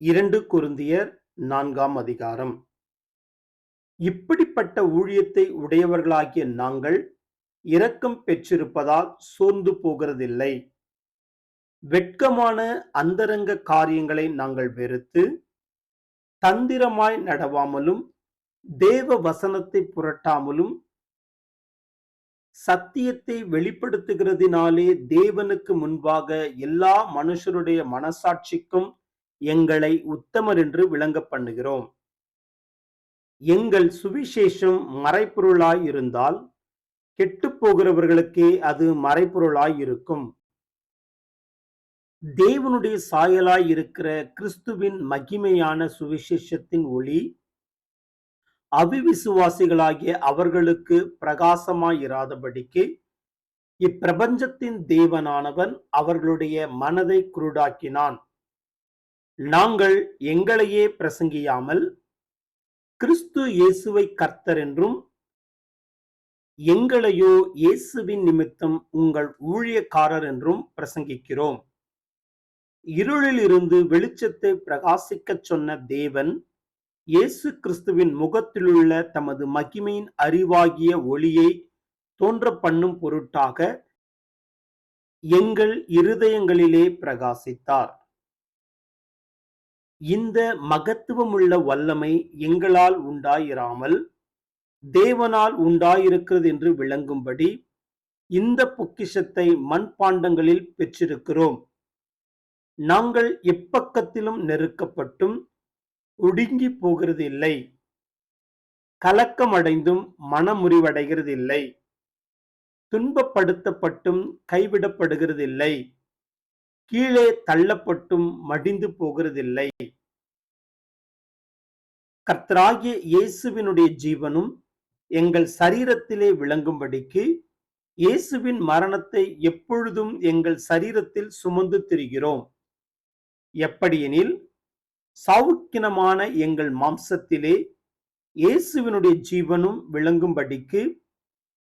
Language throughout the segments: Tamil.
இரண்டு குருந்தியர் நான்காம் அதிகாரம். இப்படிப்பட்ட ஊழியத்தை உடையவர்களாகிய நாங்கள் இரக்கம் பெற்றிருப்பதால் சோர்ந்து போகிறதில்லை. வெட்கமான அந்தரங்க காரியங்களை நாங்கள் வெறுத்து தந்திரமாய் நடவாமலும் தேவ வசனத்தை புரட்டாமலும் சத்தியத்தை வெளிப்படுத்துகிறதினாலே தேவனுக்கு முன்பாக எல்லா மனுஷருடைய மனசாட்சிக்கும் எங்களை உத்தமர் என்று விளங்க பண்ணுகிறோம். எங்கள் சுவிசேஷம் மறைப்பொருளாய் இருந்தால் கெட்டுப் போகிறவர்களுக்கே அது மறைப்பொருளாய் இருக்கும். தேவனுடைய சாயலாய் இருக்கிற கிறிஸ்துவின் மகிமையான சுவிசேஷத்தின் ஒளி அவிவிசுவாசிகளாகிய அவர்களுக்கு பிரகாசமாயிராதபடிக்கு இப்பிரபஞ்சத்தின் தேவனானவன் அவர்களுடைய மனதை குருடாக்கினான். நாங்கள் எங்களையே பிரசங்கியாமல் கிறிஸ்து இயேசுவை கர்த்தர் என்றும் எங்களையோ இயேசுவின் நிமித்தம் உங்கள் ஊழியக்காரர் என்றும் பிரசங்கிக்கிறோம். இருளில் இருந்து வெளிச்சத்தை பிரகாசிக்கச் சொன்ன தேவன் இயேசு கிறிஸ்துவின் முகத்திலுள்ள தமது மகிமையின் அறிவாகிய ஒளியை தோன்ற பண்ணும் பொருட்டாக எங்கள் இருதயங்களிலே பிரகாசித்தார். இந்த மகத்துவமுள்ள வல்லமை எங்களால் உண்டாயிராமல் தேவனால் உண்டாயிருக்கிறது என்று விளங்கும்படி இந்த பொக்கிஷத்தை மண்பாண்டங்களில் பெற்றிருக்கிறோம். நாங்கள் எப்பக்கத்திலும் நெருக்கப்பட்டும் ஒடுங்கி போகிறது இல்லை கலக்கமடைந்தும் மனமுறிவடைகிறது இல்லை துன்பப்படுத்தப்பட்டும் கைவிடப்படுகிறதில்லை. கீழே தள்ளப்பட்டும் மடிந்து போகிறதில்லை. கர்த்தராகிய இயேசுவினுடைய ஜீவனும் எங்கள் சரீரத்திலே விளங்கும்படிக்கு இயேசுவின் மரணத்தை எப்பொழுதும் எங்கள் சரீரத்தில் சுமந்து திரிகிறோம். எப்படியெனில் சவுக்கினமான எங்கள் மாம்சத்திலே இயேசுவினுடைய ஜீவனும் விளங்கும்படிக்கு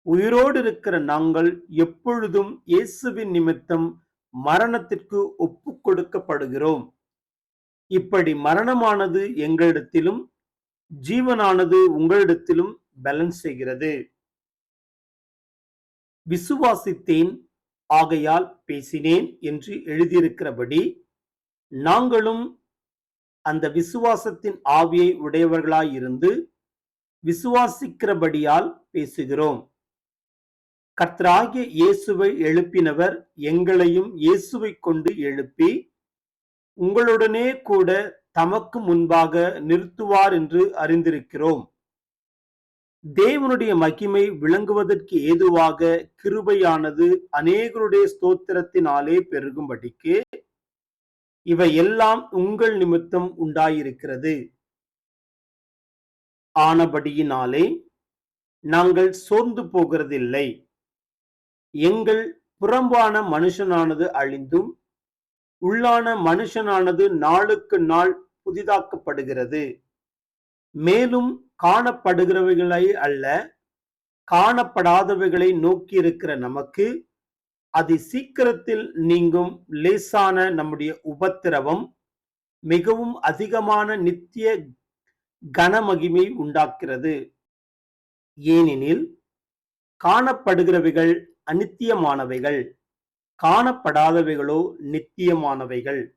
உயிரோடு இருக்கிற நாங்கள் எப்பொழுதும் இயேசுவின் நிமித்தம் மரணத்திற்கு ஒப்பு கொடுக்கப்படுகிறோம் இப்படி மரணமானது எங்களிடத்திலும் ஜீவனானது உங்களிடத்திலும் பேலன்ஸ் செய்கிறது. விசுவாசித்தேன் ஆகையால் பேசினேன் என்று எழுதியிருக்கிறபடி நாங்களும் அந்த விசுவாசத்தின் ஆவியை உடையவர்களாயிருந்து விசுவாசிக்கிறபடியால் பேசுகிறோம். கர்த்தராகிய இயேசுவை எழுப்பினவர் எங்களையும் இயேசுவை கொண்டு எழுப்பி உங்களுடனே கூட தமக்கு முன்பாக நிறுத்துவார் என்று அறிந்திருக்கிறோம். தேவனுடைய மகிமை விளங்குவதற்கு ஏதுவாக கிருபையானது அநேகருடைய ஸ்தோத்திரத்தினாலே பெருகும்படிக்கு இவை எல்லாம் உங்கள் நிமித்தம் உண்டாயிருக்கிறது. ஆனபடியினாலே நாங்கள் சோர்ந்து போகிறதில்லை. எங்கள் புறம்பான மனுஷனானது அழிந்தும் உள்ளான மனுஷனானது நாளுக்கு நாள் புதிதாக்கப்படுகிறது. மேலும் காணப்படுகிறவைகளை அல்ல காணப்படாதவைகளை நோக்கி இருக்கிற நமக்கு அதி சீக்கிரத்தில் நீங்கும் லேசான நம்முடைய உபத்திரவம் மிகவும் அதிகமான நித்திய கனமகிமை உண்டாக்கிறது ஏனெனில் காணப்படுகிறவைகள் அநித்தியமானவைகள். காணப்படாதவைகளோ நித்தியமானவைகள்.